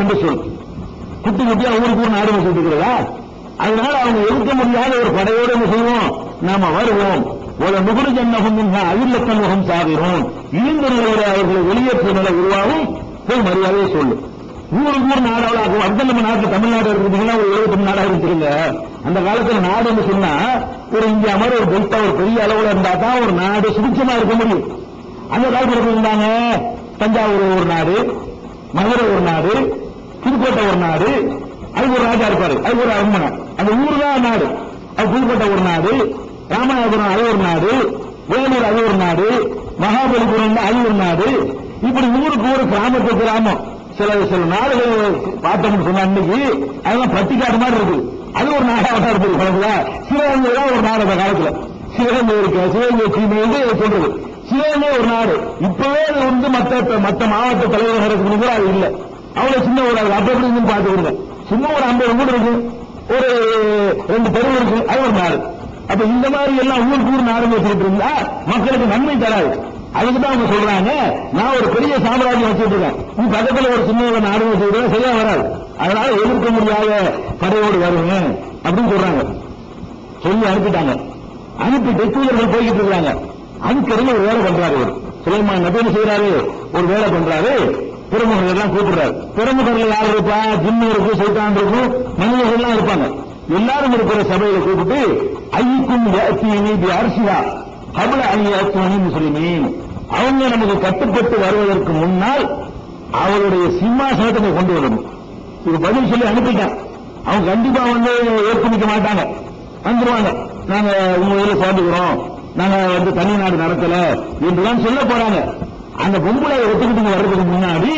வருவோம் என்று சொல். குட்டி குட்டியா ஊருக்கு ஊர் நாடு வச்சுட்டு அதனால அவங்க எதிர்க்க முடியாத ஒரு படையோடு என்ன செய்வோம்? நாம வருவோம். ஒரு நுகுரு ஜன்னகம் அகிலத்தன் முகம் சாகிறோம். இளைஞர்களோட அவர்களை வெளியேற்ற நிலை உருவாகும். போய் மரியாதையை சொல்லு. ஊருக்கு ஊர் நாடாளாகும் அந்த நம்ம நாட்டுல தமிழ்நாடு இருக்கிறீங்கன்னா ஒரு எழுபத்தி நாடாக இருக்கிறீங்க அந்த காலத்துல நாடுன்னு சொன்னா ஒரு இந்தியா மாதிரி ஒரு பெல்ட்டா ஒரு பெரிய அளவுல இருந்தா தான் ஒரு நாடு சுபிச்சமா இருக்க முடியும். அந்த காலத்துல இருந்தாங்க? தஞ்சாவூர் ஒரு நாடு மதுரை ஒரு நாடு புதுக்கோட்டை ஒரு நாடு அது ஒரு ராஜா இருப்பாரு அது ஒரு அரண்மனை அந்த ஊர் தான் நாடு. அது புதுக்கோட்டை ஒரு நாடு ராமநாதபுரம் அது ஒரு நாடு வேலூர் அது ஒரு நாடு மகாபலிபுரம் அது ஒரு நாடு. இப்படி ஊருக்கு ஒரு கிராமத்து கிராமம். சில சில நாடுகள் பார்த்தோம்னு சொன்ன அன்னைக்கு அதெல்லாம் பட்டிக்காடு மாதிரி இருக்கு. அது ஒரு நாடாக இருக்குது குழந்தையா சிவகங்கை தான் ஒரு நாடு அந்த காலத்துல. சிவகங்கை இருக்கு? சிவகங்கை சீமை வந்து சொல்றது. சிவகங்கை ஒரு நாடு. இப்பவே வந்து மத்த மத்த மாவட்ட தலைவர்களுக்கு கூட அது இல்ல. அவ்வளவு சின்ன ஒரு அது அப்படி இப்படி பாத்துக்கிறீங்க சும்மா ஒரு ஐம்பது வீடு இருக்கு. ஒரு ரெண்டு தெருவு இருக்கு. அது ஒரு நாள் அப்ப இந்த மாதிரி எல்லாம் ஊருக்கு ஊர் நாடு ஆரம்பிச்சுட்டு இருந்தா மக்களுக்கு நன்மை தராது. அதுக்கு தான் அவங்க சொல்றாங்க. நான் ஒரு பெரிய சாம்ராஜ்யம் வச்சுட்டு இருக்கேன். நீ பக்கத்துல ஒரு சின்ன ஒரு நாடு வச்சுக்கிறேன் சரியா வராது. அதனால எதிர்க்க முடியாத படையோடு வருங்க அப்படின்னு சொல்றாங்க. சொல்லி அனுப்பிட்டாங்க. அனுப்பிட்டு தூதர்கள் போய்கிட்டு இருக்காங்க. அதுக்கிடையில ஒரு வேலை பண்றாரு இவர். சுலைமான் நபி செய்யறாரு ஒரு வேலை பண்றாரு. பிரமுகர்கள் எல்லாம் கூப்பிடுறாரு. பிரமுகர்கள் யார் இருப்பா? ஜிம்மு இருக்கும் சைத்தான் இருக்கும் மனிதர்கள் எல்லாம் இருப்பாங்க. எல்லாரும் இருக்கிற சபையில கூப்பிட்டு ஐக்கும் அரிசியா அரசியா கபல ஐயாத்துவனி முஸ்லிமீன் அவங்க நமக்கு கட்டுப்பட்டு வருவதற்கு முன்னால் அவருடைய சிம்மாசனத்தை கொண்டு வரணும். இது பதில் சொல்லி அனுப்பிட்டான் அவங்க கண்டிப்பா வந்து ஏற்றுமிக்க மாட்டாங்க. வந்துருவாங்க. நாங்க உங்க ஊர்ல சேர்ந்துக்கிறோம் நாங்க வந்து தனி நாடு நடத்தல என்றுதான் சொல்ல போறாங்க. அந்த பொம்பளை ஒத்துக்கிட்டு வர்றதுக்கு முன்னாடி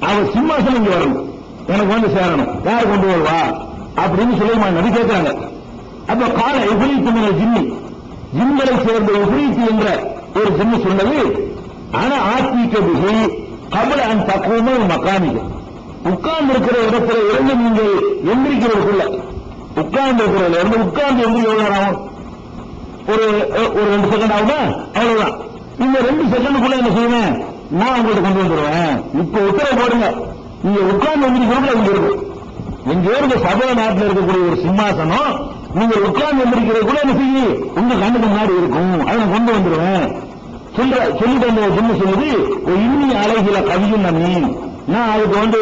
அவர் சிம்மாசனம் இங்க வரணும் எனக்கு வந்து சேரணும். யார் கொண்டு வருவா? அப்படின்னு சொல்லி நபி கேட்கிறாங்க. அப்ப கால எதிரித்து மேல ஜிம்மி. ஜிம்களை சேர்ந்த எதிரித்து என்ற ஒரு ஜிம்மி சொன்னது ஆனா ஆத்மீக பிகை கபல அன் தக்குவமே மக்கானிகள் உட்கார்ந்து இருக்கிற இடத்துல இருந்து நீங்கள் எந்திரிக்கிறதுக்குள்ள உட்கார்ந்து இருக்கிறதுல இருந்து உட்கார்ந்து எந்திரி எவ்வளவு ஆகும்? ஒரு ஒரு ரெண்டு செகண்ட் ஆகுமா? அவ்வளவுதான். இந்த ரெண்டு செகண்டுக்குள்ள என்ன செய்வேன் நான் உங்கள்ட்ட கொண்டு வந்துடுவேன் இப்ப உத்தரவு போடுங்க. நீங்க உட்கார்ந்து எந்திரிக்கிறதுல இங்க இருக்கு. எங்க இருக்க சபை நாட்டில் இருக்கக்கூடிய ஒரு சிம்மாசனம் நீங்க உட்கார்ந்து எந்திரிக்கிறது கூட என்ன செய்யும் உங்க கண்ணுக்கு முன்னாடி இருக்கும். அதை நான் கொண்டு வந்துடுவேன் சொல்ற சொல்லிட்டு வந்த சின்ன சொல்லுது ஒரு இன்னி அழகில கவியும் நம்பி நான் அதுக்கு வந்து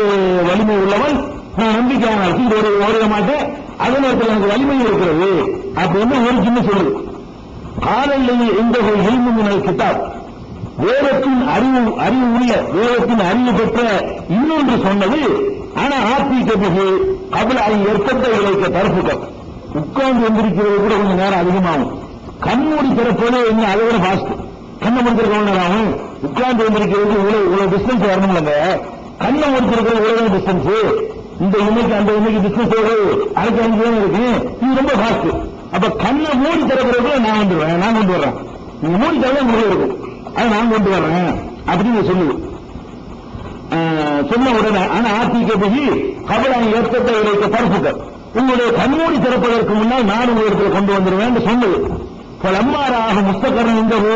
வலிமை உள்ளவன். நான் நம்பிக்கை இது ஒரு ஓடிட மாட்டேன். அதே நேரத்தில் எனக்கு வலிமை இருக்கிறது. அப்படின்னு ஒரு சின்ன சொல்லுது காலையில் எந்த ஒரு இல்முமினல் கிட்டாப். வேதத்தின் அறிவு அறிவு உரிய வேதத்தின் அறிவு பெற்ற இன்னொன்று சொன்னது ஆனா ஆத்திக்க பிகு கபில அதை எர்த்தத்தை இழைக்க தரப்புகள். உட்கார்ந்து வந்திருக்கிறது கூட கொஞ்சம் நேரம் அதிகமாகும். கண்மூடி திறப்போது என்ன? அதை விட ஃபாஸ்ட் கண்ணை முடிக்கிறது நேரம் ஆகும்? உட்கார்ந்து வந்திருக்கிறது இவ்வளவு இவ்வளவு டிஸ்டன்ஸ் வரணும்லங்க கண்ணை முடிச்சிருக்கிறது இவ்வளவு டிஸ்டன்ஸ் இந்த இன்னைக்கு அந்த இன்னைக்கு டிஸ்டன்ஸ் எவ்வளவு? அதுக்கு அஞ்சு இருக்கு. இது ரொம்ப ஃபாஸ்ட் அப்ப கண்ணை மூடி திறக்கிறதுக்குள்ள நான் வந்துடுவேன். நான் கொண்டு வர்றேன். நீங்க மூடி திறந்தா முடிவு இருக்கும் அதை நான் கொண்டு வர்றேன். அப்படின்னு சொல்லுது ஆஹ், சொன்ன உடனே ஆனா ஆத்திக்க போய் கபலான் ஏற்பட்ட இறைக்க பரப்புகள். உங்களுடைய கண்மூடி திறப்பதற்கு முன்னால் நான் உங்களுக்கு கொண்டு வந்துடுவேன் என்று சொன்னது அம்மாராக முஸ்தகரன் என்கிறோ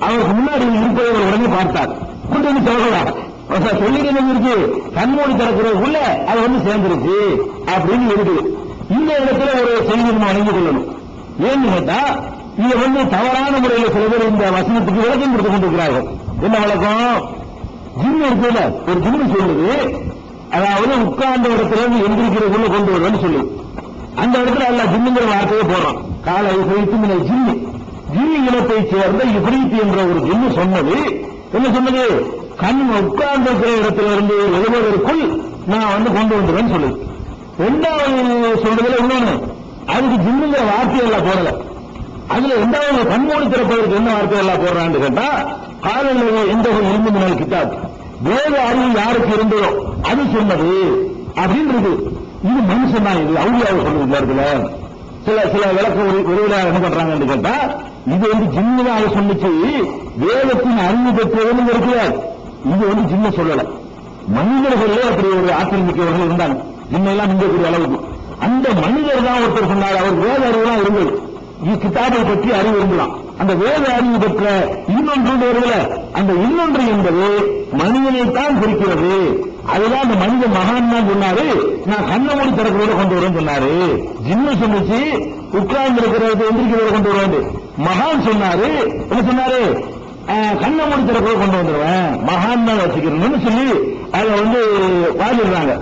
அவருக்கு முன்னாடி இருப்பதை உடனே பார்த்தார். கொண்டு வந்து திறக்கலாம்? சொல்லிடுறது இருக்கு. கண்மூடி திறக்கிறதுக்குள்ள அது வந்து சேர்ந்துருச்சு. அப்படின்னு இருக்குது இந்த இடத்துல ஒரு செய்தி நம்ம வழங்கி கொள்ளணும். ஏன்னு கேட்டா இது வந்து தவறான முறையில் சில பேர் இந்த வசனத்துக்கு விளக்கம் கொடுத்து கொண்டிருக்கிறார்கள். என்ன வழக்கம் ஜிம் இருக்குல்ல ஒரு ஜிம் சொல்லுது. அதாவது உட்கார்ந்த இடத்துல இருந்து எந்திரிக்கிறதுக்குள்ள கொண்டு வருவேன்னு சொல்லு. அந்த இடத்துல அல்ல ஜிம்முங்கிற வார்த்தையை போடுறோம் காலை வைத்து மின ஜிம்மி ஜிம்மி இனத்தை சேர்ந்த இப்ரீத் என்ற ஒரு ஜிம்மு சொன்னது. என்ன சொன்னது? கண் உட்கார்ந்து இருக்கிற இடத்துல இருந்து எழுவதற்குள் நான் வந்து கொண்டு வந்துடுவேன் சொல்லுது ரெண்டாவது சொல்றதுல இன்னொன்னு. அதுக்கு ஜிம்முங்கிற வார்த்தையெல்லாம் போடல. அதுல ரெண்டாவது கண்மூடி திறப்பதற்கு என்ன வார்த்தை எல்லாம் போடுறான்னு கேட்டா காலையில் எந்த ஒரு இருந்து முன்னாள் கிட்டாது. வேத அறிவு யாருக்கு இருந்ததோ அது சொன்னது அப்படின்றது இது மனுஷன் தான் இது. அவுளியாவை சொல்றது இடத்துல. சில சில விளக்க உறவிலார் என்ன பண்றாங்கன்னு கேட்டா இது வந்து ஜிம்மு தான் அதை சொன்னிச்சு வேதத்தின் அறிவு பெற்றதுன்னு இருக்கிறார் இது வந்து ஜிம்ம சொல்லல. மனிதர்களே அப்படி ஒரு ஆக்கிரமிக்கவர்கள் இருந்தாங்க. நம்ம எல்லாம் மிஞ்சக்கூடிய அளவுக்கு. அந்த மனிதர் தான் ஒருத்தர் சொன்னார். அவர் வேத அறிவுலாம் இருந்தது. இது கிதாபை பற்றி அறிவு இருந்தலாம் அந்த வேத அறிவு பெற்ற இன்னொன்று வருகிற அந்த இன்னொன்று என்பது மனிதனைத்தான் குறிக்கிறது. அதுதான் அந்த மனித மகான் தான் சொன்னாரு. நான் கண்ண மூடி திறக்கிறத கொண்டு வரேன் சொன்னாரு. ஜின்னு சொன்னிச்சு உட்கார்ந்து இருக்கிறது எந்திரிக்கிறத கொண்டு வருவாரு மகான் சொன்னாரு. என்ன சொன்னாரு? கண்ண கண்ணை மூடி திறக்கிறத கொண்டு வந்துருவேன். மகான் தான் வச்சுக்கிறேன்னு சொல்லி அதை வந்து வாதிடுறாங்க.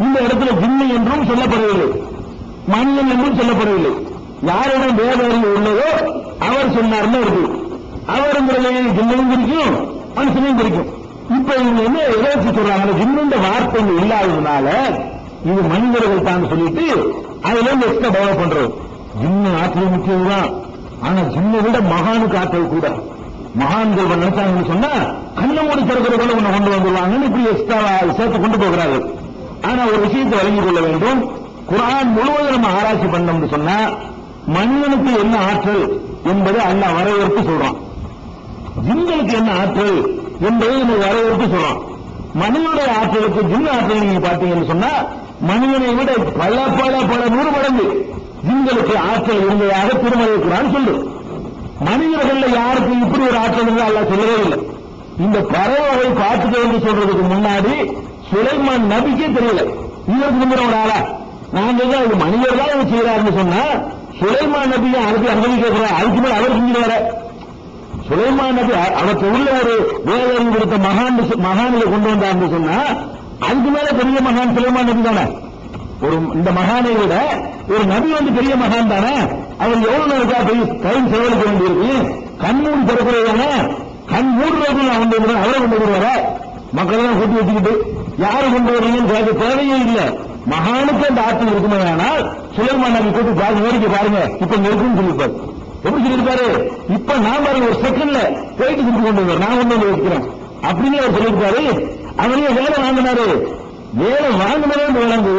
இந்த இடத்துல ஜின்னு என்றும் சொல்லப்படவில்லை மனிதன் என்றும் சொல்லப்படவில்லை யாரிடம் வேத அறிவு உள்ளதோ அவர் சொன்னார்னு இருக்கு. அவருங்கிறதை ஜிம்மையும் குறிக்கும் மனுஷனையும் குறிக்கும் இப்ப இவங்க என்ன எதை சொல்றாங்க? ஜின்னுன்ற வார்த்தை இல்லாததுனால இது மனிதர்கள் தான் சொல்லிட்டு அதுல இருந்து எக்ஸ்ட்ரா டெவலப் பண்றோம் ஜிம்மு ஆற்றல் முக்கியம்தான் ஆனா ஜிம்மை விட மகானுக்கு ஆற்றல் கூட மகான்கள் நினைச்சாங்கன்னு சொன்னா கண்ணை மூடி திறக்கிற கூட ஒண்ணு கொண்டு வந்துருவாங்கன்னு இப்படி எக்ஸ்ட்ரா சேர்த்து கொண்டு போகிறார்கள். ஆனா ஒரு விஷயத்தை வழங்கிக் கொள்ள வேண்டும். குரான் முழுவதும் நம்ம ஆராய்ச்சி பண்ணோம்னு சொன்னா மனிதனுக்கு என்ன ஆற்றல் என்பதை அல்லாஹ் வரவேற்பு சொல்றான். ஜிங்களுக்கு என்ன ஆற்றல் என்பதை நம்ம வரவேற்பு சொல்றான். மனிதனுடைய ஆற்றலுக்கு ஜின் ஆற்றல் நீங்க பார்த்தீங்கன்னு சொன்னா மனிதனை விட பல பல பல நூறு மடங்கு ஜிங்களுக்கு ஆற்றல் இருந்ததாக திருமலை குரான் சொல்லு மனிதர்கள்ல யாருக்கு இப்படி ஒரு ஆற்றல் இருந்தால் அல்லாஹ் சொல்லவே இல்லை. இந்த பறவை பார்த்துக்க என்று சொல்றதுக்கு முன்னாடி சுலைமான் நபிக்கே தெரியல. இவருக்கு முந்தின ஒரு ஆளா? நாங்க தான் இது மனிதர் தான் இவர் செய்யறாருன்னு சொன்னா சுலைமான் நபி அதுக்கு அனுமதி கேட்கிறார். அதுக்கு மேல அவர் செஞ்சிருவார சுலைமான் நபி அவருக்கு உள்ள ஒரு வேதம் கொடுத்த மகான் மகானில கொண்டு வந்தார்னு சொன்னா அதுக்கு மேல பெரிய மகான் சுலைமான் நபி தானே? ஒரு இந்த மகானை விட ஒரு நபி வந்து பெரிய மகான் தானே? அவர் எவ்வளவு நேரத்தா போய் டைம் செலவழிக்க வேண்டியிருக்கு. கண்மூடி திறக்கிறது தானே? கண் மூடுறது அவன் அவரை கொண்டு வருவார? மக்கள் எல்லாம் கூட்டி வச்சுக்கிட்டு யாரு கொண்டு வரீங்கன்னு கேட்க தேவையே இல்லை. மகானுக்கு அந்த ஆற்றல் இருக்குமே ஆனால் சுலைமான் நபி கூட்டி பாருங்க வேடிக்கை பாருங்க. இப்ப இங்க இருக்குன்னு சொல்லியிருப்பாரு எப்படி சொல்லியிருப்பாரு? இப்ப நான் பாருங்க ஒரு செகண்ட்ல போயிட்டு திருப்பி கொண்டு வந்தேன் நான் கொண்டு வந்து வைக்கிறேன். அப்படின்னு அவர் சொல்லியிருப்பாரு. அவரையே வேலை வாங்கினாரு. வேலை வாங்கினதே விளங்கு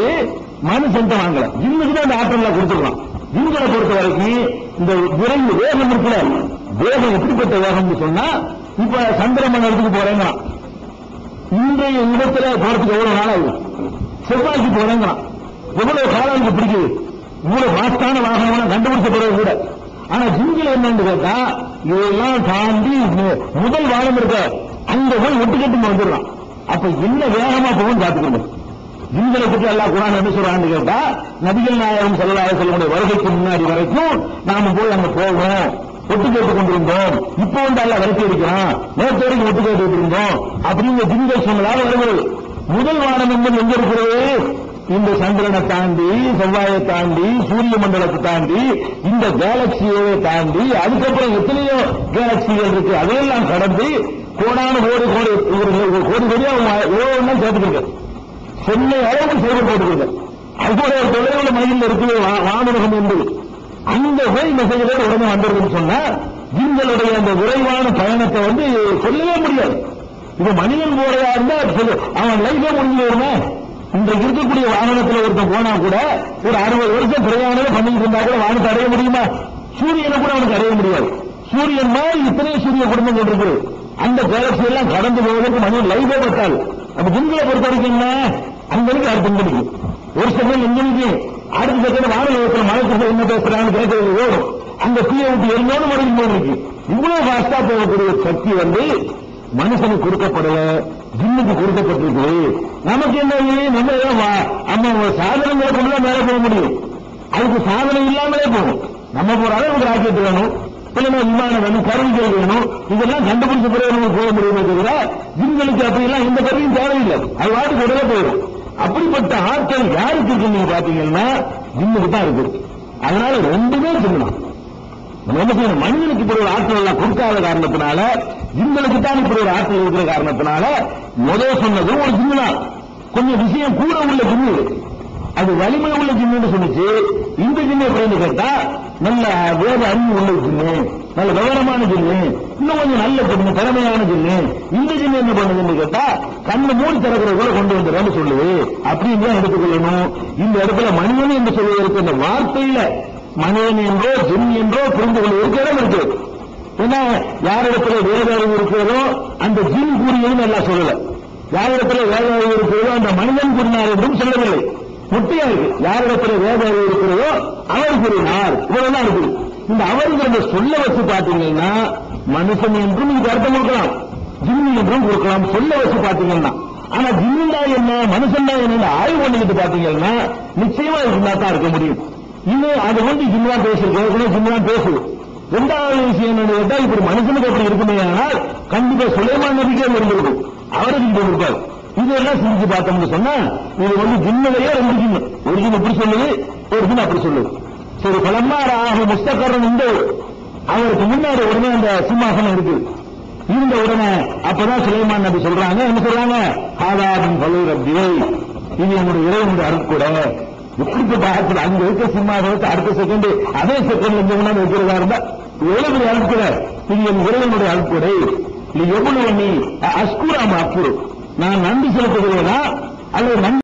மனுஷன் வாங்கல. இன்னைக்கு தான் அந்த ஆற்றல் கொடுத்துருக்கலாம் ஜிம்களை பொறுத்த வரைக்கும் இந்த விரைவு வேகம் இருக்குல்ல. வேகம் எப்படிப்பட்ட வேகம்னு சொன்னா இப்ப சந்திர மண்டலத்துக்கு போறேங்கிறான் இன்றைய இடத்துல போறதுக்கு எவ்வளவு நாள் ஆகுது? செவ்வாய்க்கு போறேங்கிறான் எவ்வளவு காலம் எனக்கு பிடிக்குது? இவ்வளவு வாஸ்தான வாகனம் கண்டுபிடிச்ச பிறகு கூட. ஆனா ஜிங்கில் என்னன்னு கேட்டா இதெல்லாம் தாண்டி முதல் வாரம் இருக்க அங்க போய் ஒட்டுக்கட்டு வந்துடலாம். அப்ப என்ன வேகமா போகும் பார்த்துக்கணும் ஜிங்களை பற்றி எல்லா குரான் என்ன சொல்றான்னு கேட்டா நபிகள் நாயகம் செல்லாத செல்லக்கூடிய வருகைக்கு முன்னாடி வரைக்கும் நாம போய் அங்க போவோம். ஒட்டு கேட்டுக் கொண்டிருந்தோம். இப்போ வந்து எல்லாம் விரட்டி இருக்கிறான் நேற்று வரைக்கும் ஒட்டு கேட்டு இருந்தோம். அப்படிங்கிற ஜிங்கள் சொன்னதாக வருகிறது முதல் வானம் என்பது எங்க இருக்கிறது? இந்த சந்திரனை தாண்டி செவ்வாயை தாண்டி சூரிய மண்டலத்தை தாண்டி இந்த கேலக்சியை தாண்டி அதுக்கப்புறம் எத்தனையோ கேலக்சிகள் இருக்கு. அதையெல்லாம் கடந்து கோடான கோடி கோடி ஒரு ஒரு கோடி கோடியா எவ்வளவு வேணா சேர்த்துக்கிட்டு சென்னை அளவுக்கு சேவை போட்டுக்கிட்டு அது ஒரு தொலைவில் மையில் இருக்குது வா- வானுலகம் என்பது. அந்த போய் மெசேஜோட உடனே வந்துருதுன்னு சொன்னா ஜிங்களுடைய அந்த விரைவான பயணத்தை வந்து சொல்லவே முடியாது. இது மனிதன் போறையா இருந்தா சொல்லு. அவன் லைஃபே முடிஞ்சு இன்றைக்கு இருக்கக்கூடிய வாகனத்தில் ஒருத்தன் போனா கூட ஒரு அறுபது வருஷம் பிரயாணம் பண்ணிட்டு இருந்தா கூட வானத்தை அடைய முடியுமா? சூரியனை கூட அவனுக்கு அடைய முடியாது. சூரியன் மாதிரி இத்தனை சூரிய குடும்பம் கொண்டிருக்கு. அந்த கேலக்சி எல்லாம் கடந்து போவதற்கு மனிதன் லைஃபே பத்தாது அப்ப ஜிங்களை பொறுத்த வரைக்கும் என்ன? அங்க இருக்கு. அடுத்த ஒரு சமயம் இங்க அடுத்த செகண்ட் மழை மலைக்கு என்ன பேசுறாங்கன்னு கேட்கறது ஓடும் அங்க தீயை விட்டு எரிஞ்சோடு மறுபடியும் போயிருக்கு இவ்வளவு ஃபாஸ்டா போகக்கூடிய சக்தி வந்து மனுஷனுக்கு கொடுக்கப்படல ஜின்னுக்கு கொடுக்கப்பட்டிருக்கு. நமக்கு என்ன நம்ம ஏன் நம்ம ஒரு சாதனங்களை கொண்டு தான் மேல போக முடியும். அதுக்கு சாதனை இல்லாமலே போகும். நம்ம போற அளவுக்கு ராக்கெட் வேணும். இல்லைன்னா விமானம் வேணும் கருவிகள் வேணும். இதெல்லாம் கண்டுபிடிச்ச பிறகு நம்ம போக முடியுமே தவிர ஜின்களுக்கு அப்படியெல்லாம் இந்த கருவியும் தேவையில்லை. அது வாட்டுக்கு உடனே போயிடும். அப்படிப்பட்ட ஆற்றல் யாருக்கு இருக்கு நீங்க பாத்தீங்கன்னா ஜிம்முக்கு தான் இருக்கு. அதனால ரெண்டுமே சொல்லலாம் நம்ம என்ன செய்யணும்? மனிதனுக்கு இப்படி ஒரு ஆற்றல் எல்லாம் கொடுக்காத காரணத்தினால ஜிங்களுக்கு தான் இப்படி ஒரு ஆற்றல் இருக்கிற காரணத்தினால முதல் சொன்னது ஒரு ஜின்னா கொஞ்சம் விஷயம் கூட உள்ள ஜிம்மு அது வலிமை உள்ள ஜிம்முன்னு சொன்னுச்சு. இந்த ஜிம்மை எப்படின்னு கேட்டா நல்ல வேத அறிவு உள்ள ஜிம்மு நல்ல விவரமான ஜின்னு இன்னும் கொஞ்சம் நல்ல ஜின்னு திறமையான ஜின்னு இந்த ஜின்னு என்ன பண்ணுதுன்னு கேட்டா கண்ணு மூடி திறக்கிற கூட கொண்டு வந்துடுறேன்னு சொல்லுது அப்படின்னு தான் எடுத்துக்கொள்ளணும்? இந்த இடத்துல மனிதன் என்று சொல்வதற்கு இந்த வார்த்தையில மனிதன் என்றோ ஜின் என்றோ புரிந்து கொள்வதற்கு இடம் இருக்கு. ஏன்னா யாரிடத்துல வேத இருக்கிறதோ அந்த ஜின் கூறியதும் எல்லாம் சொல்லல. யாரிடத்துல வேத இருக்கிறதோ அந்த மனிதன் கூறினார் என்றும் சொல்லவில்லை. முட்டையா இருக்கு. யாரிடத்துல வேத இருக்கிறதோ அவர் கூறினார். இவ்வளவுதான் இருக்குது. இந்த அவருங்கிறத சொல்ல வச்சு பாத்தீங்கன்னா மனுஷன் என்றும் இதுக்கு அர்த்தம் கொடுக்கலாம். ஜிம்மி என்றும் கொடுக்கலாம். சொல்ல வச்சு பாத்தீங்கன்னா ஆனா ஜின்னா என்ன மனுஷன் தான் என்ன ஆய்வு பண்ணிக்கிட்டு பாத்தீங்கன்னா நிச்சயமா ஜின்னா தான் இருக்க முடியும். இன்னும் அது வந்து ஜிம்மா பேசிருக்கேன் ஜிம்மா பேசு. ரெண்டாவது விஷயம் என்ன இப்படி மனுஷனுக்கு அப்படி இருக்குமே ஆனால் கண்டிப்பா சுலைமான் நபிக்கே இருந்திருக்கும். அவருக்கு இது இருப்பார். இதெல்லாம் சிந்திச்சு பார்த்தோம்னு சொன்னா இது வந்து ஜிம்மலையே ரெண்டு ஜிம்மு ஒரு ஜிம் இப்படி சொல்லுது ஒரு ஜிம் அப்படி சொல்லுது. சரி பலமார ஆக முஸ்தகரன் உண்டு. அவருக்கு முன்னாடி உடனே அந்த சிம்மாசனம் இருக்கு. இருந்த உடனே அப்பதான் சுலைமான் நபி சொல்றாங்க. என்ன சொல்றாங்க? ஆதாபின் பலூர் அப்படியே இது என்னுடைய இறைவனுடைய அருட்கூட இப்படிப்பட்ட பாகத்தில் அங்க இருக்க சிம்மாசனத்தை அடுத்த செகண்ட் அதே செகண்ட்ல இருந்து கொண்டாந்து வைக்கிறதா இருந்தா எவ்வளவு பெரிய அருட்கூட இது என் இறைவனுடைய அருட்கூடை இது எவ்வளவு நீ அஸ்கூராம அப்புறம் நான் நன்றி செலுத்துகிறேனா? அல்லது நன்றி